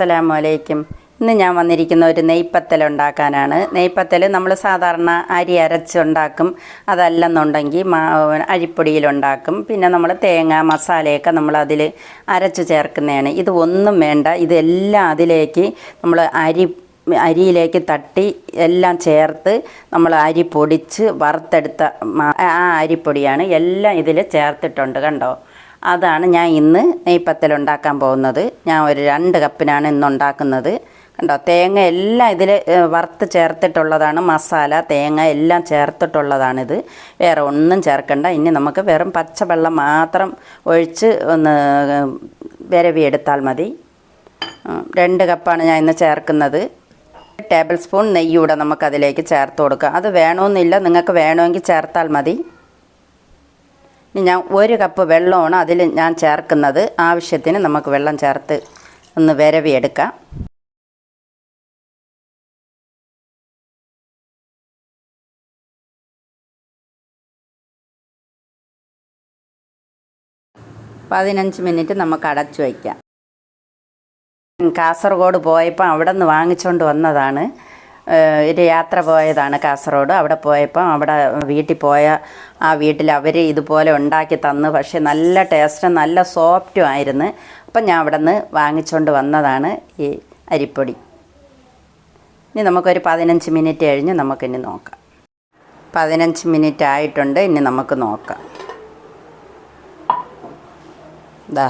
അസ്സലാമു അലൈക്കും ഇന്ന് ഞാൻ വന്നിരിക്കുന്ന ഒരു നെയ്പ്പത്തൽ ഉണ്ടാക്കാനാണ്. നെയ്പ്പത്തൽ നമ്മൾ സാധാരണ അരി അരച്ചുണ്ടാക്കും. അതല്ലെന്നുണ്ടെങ്കിൽ അരിപ്പൊടിയിലുണ്ടാക്കും പിന്നെ നമ്മൾ തേങ്ങ മസാലയൊക്കെ നമ്മൾ അതിൽ അരച്ചു ചേർക്കുന്നതാണ്. ഇത് ഒന്നും വേണ്ട. ഇതെല്ലാം അതിലേക്ക് നമ്മൾ അരി അരിയിലേക്ക് തട്ടി എല്ലാം ചേർത്ത് നമ്മൾ അരി പൊടിച്ച് വറുത്തെടുത്ത ആ അരിപ്പൊടിയാണ് എല്ലാം ഇതിൽ ചേർത്തിട്ടുണ്ട് കണ്ടോ? അതാണ് ഞാൻ ഇന്ന് നെയ്പ്പത്തൽ ഉണ്ടാക്കാൻ പോകുന്നത്. ഞാൻ ഒരു രണ്ട് കപ്പിനാണ് ഇന്ന് ഉണ്ടാക്കുന്നത്. കണ്ടോ തേങ്ങ എല്ലാം ഇതിൽ വറുത്ത് ചേർത്തിട്ടുള്ളതാണ്. മസാല തേങ്ങ എല്ലാം ചേർത്തിട്ടുള്ളതാണിത്. വേറെ ഒന്നും ചേർക്കണ്ട. ഇനി നമുക്ക് വെറും പച്ചവെള്ളം മാത്രം ഒഴിച്ച് ഒന്ന് വിരവിയെടുത്താൽ മതി. രണ്ട് കപ്പാണ് ഞാൻ ഇന്ന് ചേർക്കുന്നത്. ടേബിൾ സ്പൂൺ നെയ്യൂടെ നമുക്കതിലേക്ക് ചേർത്ത് കൊടുക്കാം. അത് വേണമെന്നില്ല നിങ്ങൾക്ക് വേണമെങ്കിൽ ചേർത്താൽ മതി. ഇനി ഞാൻ ഒരു കപ്പ് വെള്ളമാണ് അതിൽ ഞാൻ ചേർക്കുന്നത്. ആവശ്യത്തിന് നമുക്ക് വെള്ളം ചേർത്ത് ഒന്ന് വിരവിയെടുക്കാം. പതിനഞ്ച് മിനിറ്റ് നമുക്ക് അടച്ചു വയ്ക്കാം. കാസർഗോഡ് പോയപ്പോൾ അവിടെ നിന്ന് വാങ്ങിച്ചുകൊണ്ട് വന്നതാണ്. ഒരു യാത്ര പോയതാണ് കാസർഗോഡ്. അവിടെ പോയപ്പോൾ അവിടെ വീട്ടിൽ പോയ ആ വീട്ടിൽ അവർ ഇതുപോലെ ഉണ്ടാക്കി തന്നു. പക്ഷേ നല്ല ടേസ്റ്റും നല്ല സോഫ്റ്റും ആയിരുന്നു. അപ്പം ഞാൻ അവിടെ നിന്ന് വാങ്ങിച്ചുകൊണ്ട് വന്നതാണ് ഈ അരിപ്പൊടി. ഇനി നമുക്കൊരു പതിനഞ്ച് മിനിറ്റ് കഴിഞ്ഞ് നമുക്കിനി നോക്കാം. പതിനഞ്ച് മിനിറ്റ് ആയിട്ടുണ്ട്. ഇനി നമുക്ക് നോക്കാം. ഇതാ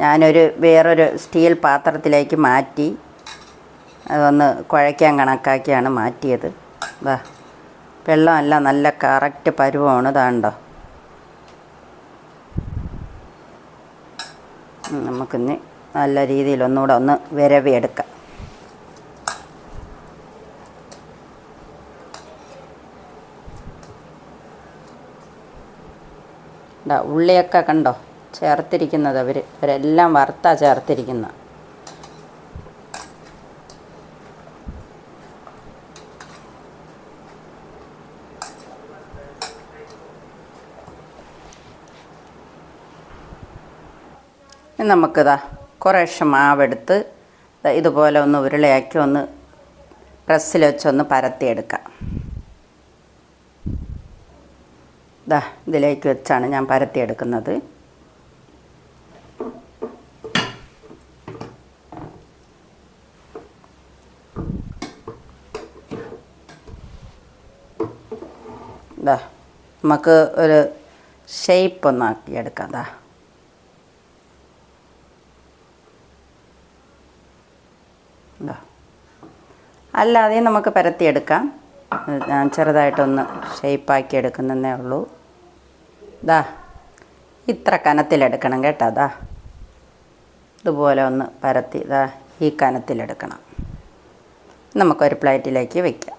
ഞാനൊരു വേറൊരു സ്റ്റീൽ പാത്രത്തിലേക്ക് മാറ്റി അതൊന്ന് കുഴയ്ക്കാൻ കണക്കാക്കിയാണ് മാറ്റിയത്. വാ വെള്ളമല്ല നല്ല കറക്റ്റ് പരുവമാണ് ഇതാണ്ടോ? നമുക്കിന്ന് നമുക്കിനി നല്ല രീതിയിൽ ഒന്നുകൂടെ ഒന്ന് വിരവിയെടുക്കാം. ഉള്ളിയൊക്കെ കണ്ടോ? ചേർത്തിരിക്കുന്നത് അവർ അവരെല്ലാം വറുത്താ ചേർത്തിരിക്കുന്നത് നമുക്കിതാ കുറേശ്ശെ മാവെടുത്ത് ഇതുപോലെ ഒന്ന് ഉരുളയാക്കി ഒന്ന് പ്രസ്സിൽ വെച്ചൊന്ന് പരത്തിയെടുക്കാം ദാ ഇതിലേക്ക് വെച്ചാണ് ഞാൻ പരത്തിയെടുക്കുന്നത് ദാ നമുക്ക് ഒരു ഷേപ്പ് ഒന്ന് ആക്കിയെടുക്കാം ദാ ദാ. അല്ലാതെയും നമുക്ക് പരത്തിയെടുക്കാം. ചെറുതായിട്ടൊന്ന് ഷേപ്പാക്കി എടുക്കുന്നതേ ഉള്ളൂ. ദാ ഇത്ര കനത്തിലെടുക്കണം കേട്ടോ ദാ. ഇതുപോലെ ഒന്ന് പരത്തി ദാ ഈ കനത്തിലെടുക്കണം. നമുക്കൊരു പ്ലേറ്റിലേക്ക് വയ്ക്കാം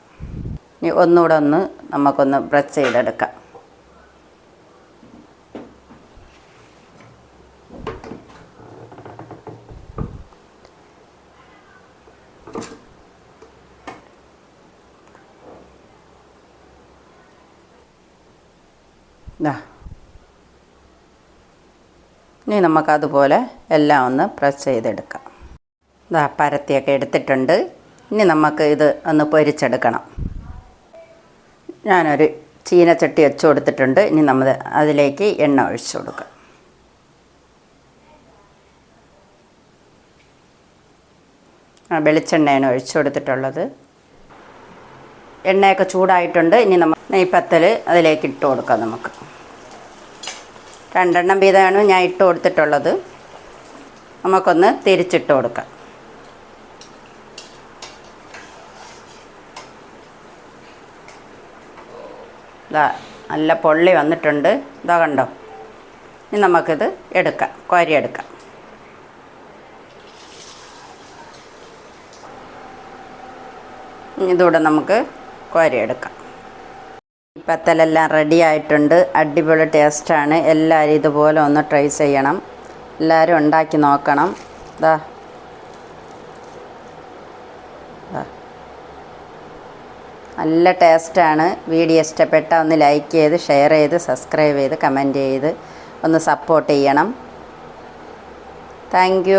ഇനി ഒന്നുകൂടെ ഒന്ന് നമുക്കൊന്ന് ബ്രഷ് ചെയ്തെടുക്കാം. ദാ. ഇനി നമുക്കതുപോലെ എല്ലാം ഒന്ന് പ്രസ് ചെയ്തെടുക്കാം. ഇതാ പരത്തിയൊക്കെ എടുത്തിട്ടുണ്ട്. ഇനി നമുക്ക് ഇത് ഒന്ന് പൊരിച്ചെടുക്കണം. ഞാനൊരു ചീനച്ചട്ടി വെച്ച് കൊടുത്തിട്ടുണ്ട്. ഇനി നമ്മൾ അതിലേക്ക് എണ്ണ ഒഴിച്ചു കൊടുക്കാം. വെളിച്ചെണ്ണയാണ് ഒഴിച്ചു കൊടുത്തിട്ടുള്ളത്. എണ്ണയൊക്കെ ചൂടായിട്ടുണ്ട്. ഇനി നമ്മൾ നെയ്പ്പത്തൽ അതിലേക്ക് ഇട്ട് കൊടുക്കാം നമുക്ക്. രണ്ടെണ്ണം വീതമാണ് ഞാൻ ഇട്ട് കൊടുത്തിട്ടുള്ളത്. നമുക്കൊന്ന് തിരിച്ചിട്ട് കൊടുക്കാം. ഇതാ നല്ല പൊള്ളി വന്നിട്ടുണ്ട്. ഇതാ കണ്ടോ? ഇനി നമുക്കിത് എടുക്കാം കോരിയെടുക്കാം. ഇനി ഇതൂടെ നമുക്ക് കോരിയെടുക്കാം. പത്തലെല്ലാം റെഡി ആയിട്ടുണ്ട്. അടിപൊളി ടേസ്റ്റാണ് എല്ലാവരും ഇതുപോലെ ഒന്ന് ട്രൈ ചെയ്യണം. എല്ലാവരും ഉണ്ടാക്കി നോക്കണം. ഇതാ. നല്ല ടേസ്റ്റാണ് വീഡിയോ ഇഷ്ടപ്പെട്ട ഒന്ന് ലൈക്ക് ചെയ്ത് ഷെയർ ചെയ്ത് സബ്സ്ക്രൈബ് ചെയ്ത് കമന്റ് ചെയ്ത് ഒന്ന് സപ്പോർട്ട് ചെയ്യണം. താങ്ക്